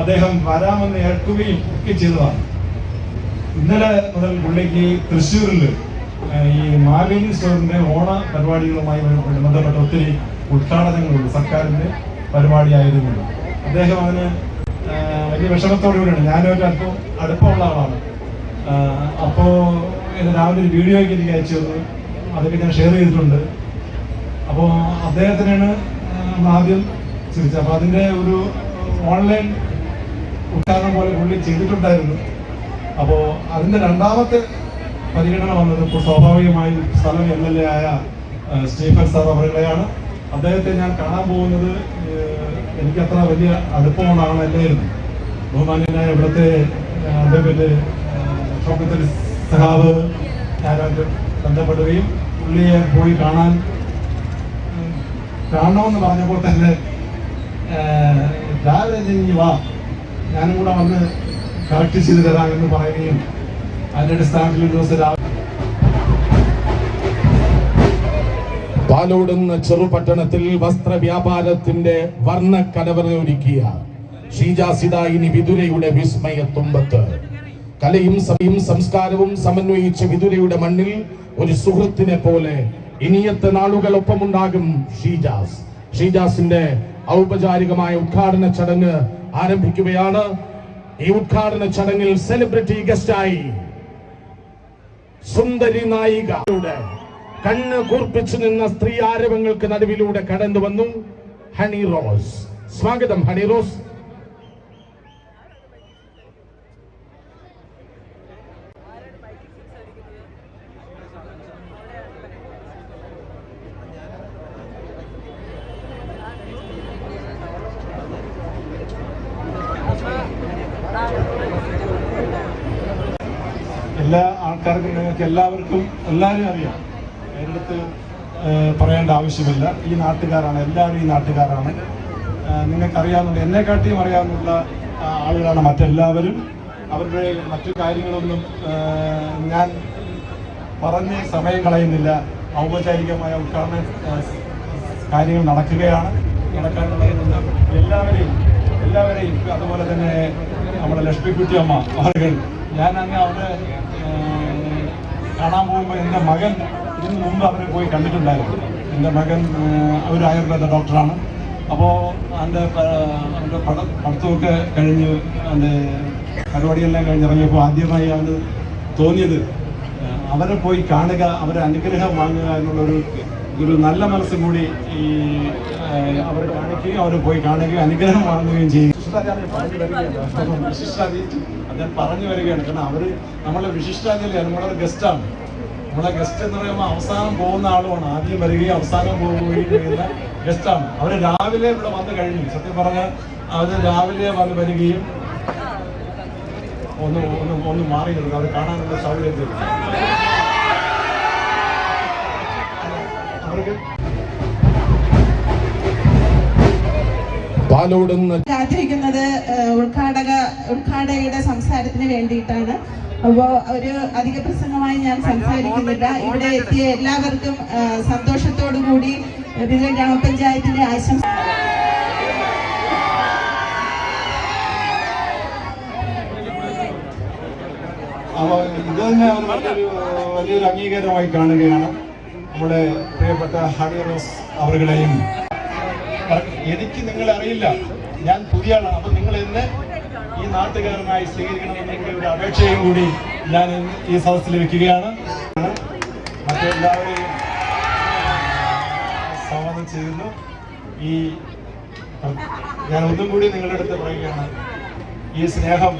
അദ്ദേഹം വരാമെന്ന് ഏൽക്കുകയും ഒക്കെ ചെയ്തതാണ്. ഇന്നലെ മുതൽ പുള്ളിക്ക് തൃശ്ശൂരിൽ ഈ മാവേലി സ്റ്റോറിന്റെ ഓണ പരിപാടികളുമായി ബന്ധപ്പെട്ട ഒത്തിരി ഉദ്ഘാടനങ്ങളുണ്ട്. സർക്കാരിന്റെ പരിപാടി ആയതുകൊണ്ട് അദ്ദേഹം അതിന് വലിയ വിഷമത്തോടുകൂടിയാണ് ഞാനൊരു അല്പം അടുപ്പമുള്ള ആളാണ്. അപ്പോൾ രാവിലെ ഒരു വീഡിയോ ഒക്കെ എനിക്ക് അയച്ചു തന്നു. അതൊക്കെ ഞാൻ ഷെയർ ചെയ്തിട്ടുണ്ട്. അപ്പോൾ അദ്ദേഹത്തിനാണ് ആദ്യം ചിരിച്ചത് അപ്പോൾ അതിന്റെ ഒരു ഓൺലൈൻ ഉദ്ഘാടനം പോലെ പുള്ളി ചെയ്തിട്ടുണ്ടായിരുന്നു. അപ്പോൾ അതിന്റെ രണ്ടാമത്തെ പരിഗണന വന്നത് ഇപ്പോൾ സ്വാഭാവികമായും സ്ഥലം എം എൽ എ ആയ സ്റ്റീഫൻ സാർ അവരുടെയാണ്. അദ്ദേഹത്തെ ഞാൻ കാണാൻ പോകുന്നത് എനിക്ക് അത്ര വലിയ അടുപ്പമുള്ളതാണ് ആളല്ലായിരുന്നു ബഹുമാന്യനായ ഇവിടുത്തെ അദ്ദേഹത്തിന്റെ ഷോക്കത്തിൽ സഹാബ് ഞാനായിട്ട് ബന്ധപ്പെടുകയും പുള്ളിയെ പോയി കാണാൻ കാണണമെന്ന് പറഞ്ഞപ്പോൾ തന്നെ രാവിലെ വാ. ഞാനും കൂടെ വന്ന് കളക്ട് ചെയ്ത് തരാം എന്ന് പറയുകയും അതിന്റെ അടിസ്ഥാനത്തിൽ ഒരു ദിവസം രാവിലെ പാലോടുന്ന ചെറുപട്ടണത്തിൽ വസ്ത്ര വ്യാപാരത്തിന്റെ വർണ കലവറയൊരുക്കിയ ഷീജാസിദായിനി വിതുരയുടെ വിസ്മയ തുമ്പത്ത്. കലയും സഭയും സംസ്കാരവും സമന്വയിച്ച വിതുരയുടെ മണ്ണിൽ ഒരു സുഹൃത്തിനെ പോലെ ഇനിയത്തെ നാളുകളൊപ്പമുണ്ടാകും ഷീജാസ് ഷീജാസിന്റെ ഔപചാരികമായ ഉദ്ഘാടന ചടങ്ങ് ആരംഭിക്കുകയാണ്. ഈ ഉദ്ഘാടന ചടങ്ങിൽ സെലിബ്രിറ്റി ഗസ്റ്റായി സുന്ദരി നായികയുടെ കണ്ണ് കൂർപ്പിച്ചു നിന്ന സ്ത്രീ ആരവങ്ങൾക്ക് നടുവിലൂടെ കടന്നു വന്നു ഹണി റോസ്. സ്വാഗതം ഹണി റോസ്. എല്ലാ ആൾക്കാർക്കും നിങ്ങൾക്ക് എല്ലാവർക്കും എല്ലാവരും അറിയാം. നേരിടത്ത് പറയേണ്ട ആവശ്യമില്ല. ഈ നാട്ടുകാരാണ് എല്ലാവരും ഈ നാട്ടുകാരാണ്. നിങ്ങൾക്കറിയാവുന്ന എന്നെക്കാട്ടിയും അറിയാവുന്ന ആളുകളാണ് മറ്റെല്ലാവരും. അവരുടെ മറ്റു കാര്യങ്ങളൊന്നും ഞാൻ പറഞ്ഞ് സമയം കളയുന്നില്ല. ഔപചാരികമായ ഉദ്ഘാടന കാര്യങ്ങൾ നടക്കുകയാണ്. നടക്കാൻ കളയുന്നുണ്ട് എല്ലാവരെയും എല്ലാവരെയും അതുപോലെ തന്നെ നമ്മുടെ ലക്ഷ്മിക്കുട്ടി അമ്മ അവർക്ക് ഞാൻ അങ്ങ് അവരെ കാണാൻ പോകുമ്പോൾ എന്റെ മകൻ ഇതിന് മുമ്പ് അവരെ പോയി കണ്ടിട്ടുണ്ടായിരുന്നു. എന്റെ മകൻ ഒരു ആയുർവേദ ഡോക്ടറാണ്. അപ്പോൾ എന്റെ അവന്റെ പഠ പഠിത്തമൊക്കെ കഴിഞ്ഞ് എന്റെ പരിപാടിയെല്ലാം കഴിഞ്ഞ് ഇറങ്ങിയപ്പോൾ ആദ്യമായി അവന് തോന്നിയത് അവരെ പോയി കാണുക അവരെ അനുഗ്രഹം വാങ്ങുക എന്നുള്ളൊരു ഒരു നല്ല മനസ്സും കൂടി ഈ അവർ കാണിക്കുകയും അവർ പോയി കാണുകയും അനുഗ്രഹം വാങ്ങുകയും ചെയ്യും. വിശിഷ്ടാതി ഞാൻ പറഞ്ഞു വരികയാണ്. കാരണം അവർ നമ്മളെ വിശിഷ്ടാചാര്യ നമ്മളൊരു ഗസ്റ്റാണ് നമ്മളെ ഗസ്റ്റ് എന്ന് പറയുമ്പോൾ അവസാനം പോകുന്ന ആളുമാണ്. ആദ്യം വരികയും അവസാനം പോവുകയും ചെയ്യുന്ന ഗസ്റ്റാണ് അവർ രാവിലെ ഇവിടെ വന്നു കഴിഞ്ഞു. സത്യം പറഞ്ഞാൽ അവർ രാവിലെ വന്ന് വരികയും ഒന്ന് ഒന്ന് ഒന്ന് മാറി അവർ കാണാനുള്ള സൗകര്യത്തിൽ പാലോടുന്ന കാത്തിരിക്കുന്നത് ഏഹ്, ഉദ്ഘാടക ഉദ്ഘാടകയുടെ സംസാരത്തിന് വേണ്ടിയിട്ടാണ്. അപ്പോൾ ഒരു അധിക പ്രസംഗമായി ഞാൻ സംസാരിക്കുന്നില്ല. ഇവിടെ എത്തിയ എല്ലാവർക്കും സന്തോഷത്തോടു കൂടി വിവിധ ഗ്രാമപഞ്ചായത്തിന്റെ ആശംസ ഇത് തന്നെ വലിയൊരു അംഗീകാരമായി കാണുകയാണ്. നമ്മുടെ പ്രിയപ്പെട്ട ഹണി റോസ് അവരുടെയും എനിക്ക് നിങ്ങളെ അറിയില്ല. ഞാൻ പുതിയ ആളാണ്. അപ്പോൾ നിങ്ങൾ എന്നെ ഈ നാട്ടുകാരനായി സ്വീകരിക്കണമെന്നുള്ള അപേക്ഷയും കൂടി ഞാൻ ഈ സദസ്സിൽ വെക്കുകയാണ്. മറ്റെല്ലാവരെയും സ്വാഗതം ചെയ്യുന്നു. ഈ ഞാൻ ഒന്നും കൂടി നിങ്ങളുടെ അടുത്ത് പറയുകയാണ്. ഈ സ്നേഹം